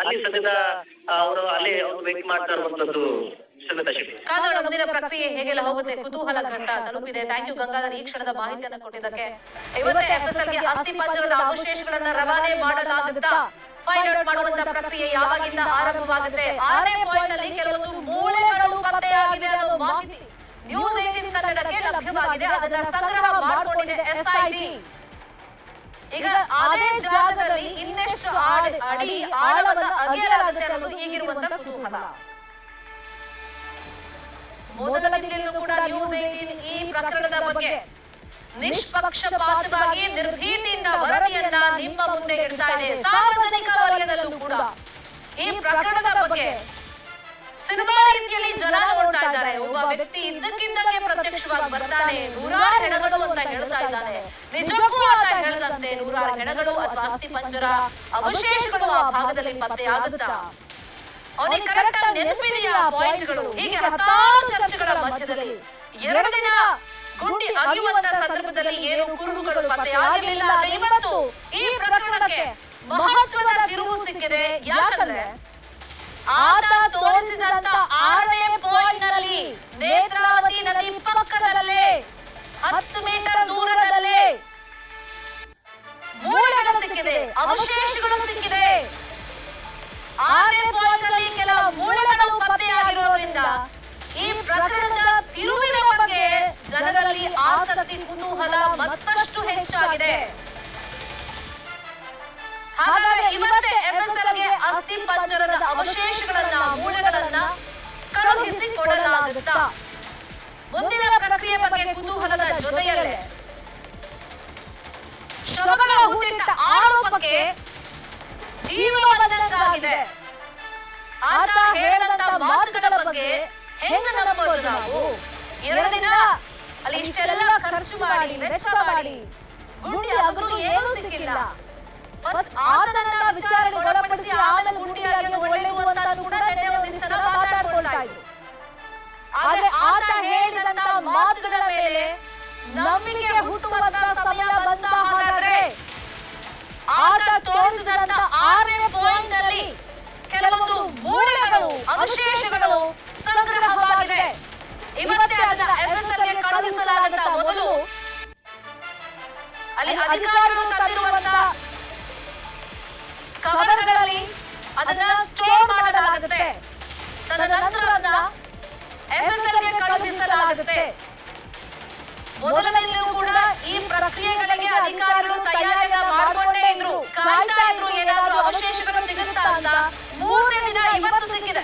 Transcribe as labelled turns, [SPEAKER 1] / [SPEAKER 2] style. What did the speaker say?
[SPEAKER 1] ಅಲ್ಲಿ ಸದ್ಯದ ಅವರು ಅಲ್ಲಿ ವೇಟ್ ಮಾಡ್ತಾ ಇರುವಂತದ್ದು ಶಕ್ತಿ
[SPEAKER 2] ಮುಂದಿನ ಪ್ರಕ್ರಿಯೆ ಹೇಗೆಲ್ಲ ಹೋಗುತ್ತೆ? ಕುತೂಹಲ ಘಟ್ಟ ತಲುಪಿದೆ. ಥ್ಯಾಂಕ್ ಯು ಗಂಗಾಧರ್, ಈ ಕ್ಷಣದ ಮಾಹಿತಿಯನ್ನು ಕೊಟ್ಟಿದ್ದಕ್ಕೆ. ಇವತ್ತೇ ಎಫ್ಎಸ್ಎಲ್ಗೆ ಅಸ್ಥಿ ಪಂಜರದ ಅವಶೇಷಗಳನ್ನ ರವಾನೆ ಮಾಡಲಾಗುತ್ತಾ? ಫೈಂಡ್ ಔಟ್ ಮಾಡುವಂತ ಪ್ರಕ್ರಿಯೆ ಯಾವಾಗಿಂದ ಆರಂಭವಾಗುತ್ತೆ? ಆರನೇ ಪಾಯಿಂಟ್ನಲ್ಲಿ ಕೆಲವೊಂದು ಮೂಳೆಗಳು ಪತ್ತೆಯಾಗಿದೆ ಅನ್ನೋ ಮಾಹಿತಿ. ನ್ಯೂಸ್ ಏಟೀನ್ ಕನ್ನಡಕ್ಕೆ ಲಭ್ಯವಾಗಿದೆ. ಅದನ್ನ ಸಂಗ್ರಹ ಮಾಡಿಕೊಂಡಿದೆ ಎಸ್ಐಟಿ ಈಗ ಅದೇ ಜಾಗದಲ್ಲಿ ಇನ್ನೆಷ್ಟು ಅಡಿ ಆಳವನ್ನ ಅಗೆಯಲಾಗುತ್ತೆ ಅನ್ನೋದು ಈಗಿರುವಂತ ಕುತೂಹಲ. ಮೊದಲ ಕೂಡ ನ್ಯೂಸ್ ಏಟೀನ್ ಈ ಪ್ರಕರಣದ ಬಗ್ಗೆ ನಿಷ್ಪಕ್ಷಪಾತವಾಗಿ ನಿರ್ಭೀತಿಯಿಂದ ವರದಿಯನ್ನ ನಿಮ್ಮ ಮುಂದೆ ಇಡ್ತಾ ಇದೆ. ಸಾರ್ವಜನಿಕ ವಲಯದಲ್ಲೂ ಕೂಡ ಈ ಪ್ರಕರಣದ ಬಗ್ಗೆ ರೀತಿಯಲ್ಲಿ ಜನ ನೋಡ್ತಾ ಇದ್ದಾರೆ. ಒಬ್ಬ ವ್ಯಕ್ತಿ ಇದ್ದಕ್ಕಿದ್ದಂಗೆ ಪ್ರತ್ಯಕ್ಷವಾಗಿ ಬರ್ತಾನೆ, ನೂರಾರು ಹೆಣಗಳು ಅಂತ ಹೇಳ್ತಾ ಇದ್ದಾನೆ. ನಿಜಕ್ಕೂ ಆತ ಹೇಳದಂತೆ ನೂರಾರು ಹೆಣಗಳು ಅಥವಾ ಅಸ್ಥಿ ಪಂಜರ, ಅವಶೇಷಗಳು ಆ ಭಾಗದಲ್ಲಿ ಪತ್ತೆಯಾಗುತ್ತಾ? ಅವನಿಗೆ ಕರೆಕ್ಟ್ ನೆನಪಿದೆಯಾ ಪಾಯಿಂಟ್ಗಳು? ಹೀಗೆ ಹತ್ತಾರು ಚರ್ಚೆಗಳ ಮಧ್ಯದಲ್ಲಿ. ಎರಡು ದಿನ ಗುಂಡಿ ಅಗಿಯುವಂತ ಸಂದರ್ಭದಲ್ಲಿ ಏನು ಕುರುಹುಗಳು ಪತ್ತೆಯಾಗಿರಲಿಲ್ಲ. ಇವತ್ತು ಈ ಪ್ರಕರಣಕ್ಕೆ ಮಹತ್ವದ ತಿರುವು ಸಿಕ್ಕಿದೆ. ಯಾಕಂದ್ರೆ ಅವಶೇಷಗಳು ಸಿಕ್ಕಿದೆ. ಆರನೇ ಪಾಯಿಂಟ್ ಅಲ್ಲಿ ಕೆಲ ಮೂಳೆಗಳು ಪತ್ತೆಯಾಗಿರುವುದರಿಂದ ಈ ಪ್ರಕರಣದ ತಿರುವಿನ ಬಗ್ಗೆ ಜನರಲ್ಲಿ ಆಸಕ್ತಿ, ಕುತೂಹಲ ಮತ್ತಷ್ಟು ಹೆಚ್ಚಾಗಿದೆ. ಹಾಗಾದ್ರೆ ಇವತ್ತೇ ಎಫ್ಎಸ್ಎಲ್ಗೆ ಅಸ್ಥಿ ಪಂಜರದ ಅವಶೇಷಗಳನ್ನ ಮೂಳೆಗಳನ್ನ ಕಳುಹಿಸಿ ಕೊಡಲಾಗುತ್ತಾ? ಮುಂದಿನ ಬಂದಂತಾಗಿದೆ ಆತ ಹೇಳಿದಂತ ಮಾತುಗಳ ಬಗ್ಗೆ ಹೆಂಗ ನಂಬೋದು ನಾವು? ಎರಡು ದಿನ ಅಲ್ಲಿ ಇಷ್ಟೆಲ್ಲ ಖರ್ಚು ಮಾಡಿ, ವೆಚ್ಚ ಮಾಡಿ. ಗುಂಡಿ ಅಗರು ಏನೂ ಸಿಕ್ಕಿಲ್ಲ. ಫಸ್ಟ್ ಆತನನ್ನ ಒಳಪಡಿಸಿ ಆಮೇಲೆ ಗುಂಡಿ ಅಂತ ಕೂಡ ನೆನ್ನೆ ಆತ ಹೇಳಿದಂತ ಮಾತುಗಳ ಮೇಲೆ ನಂಬಿಕೆ ಹುಟ್ಟುವಂತ ಸಮಯ ಬಂದ ಹಾಗಾದ್ರೆ ಆತ ತೋರಿಸಿದಂತ ಅವಶೇಷಗಳು ಸಂಗ್ರಹವಾಗಿದೆ. ಇವತ್ತೇ ಅದನ್ನ ಎಫ್ಎಸ್ಎಲ್ಗೆ ಕಳುಹಿಸಲಾಗುತ್ತಾ ಮೊದಲು ಅಲ್ಲಿ ಅಧಿಕಾರಿಗಳು ತಂದಿರುವಂತ ಕವರ್ಗಳಲ್ಲಿ ಅದನ್ನ ಸ್ಟೋರ್ ಮಾಡಲಾಗುತ್ತೆ. ತದನಂತರ ಅದನ್ನ ಎಫ್ಎಸ್ಎಲ್ಗೆ ಕಳುಹಿಸಲಾಗುತ್ತೆ. ಮೊದಲನೆಯಲ್ಲೂ ಕೂಡ ಈ ಪ್ರಕ್ರಿಯೆಗಳಿಗೆ ಅಧಿಕಾರಿಗಳು ತಯಾರಿಯನ್ನ ಮಾಡಿಕೊಂಡೇ ಇದ್ರು. ಕಾಯ್ತಾ ಇದ್ರು ಏನಾದ್ರು ಅವಶೇಷಗಳು ಸಿಗುತ್ತಾ ಅಂತ. ಮೂರನೇ ದಿನ ಇವತ್ತು ಸಿಕ್ಕಿದೆ.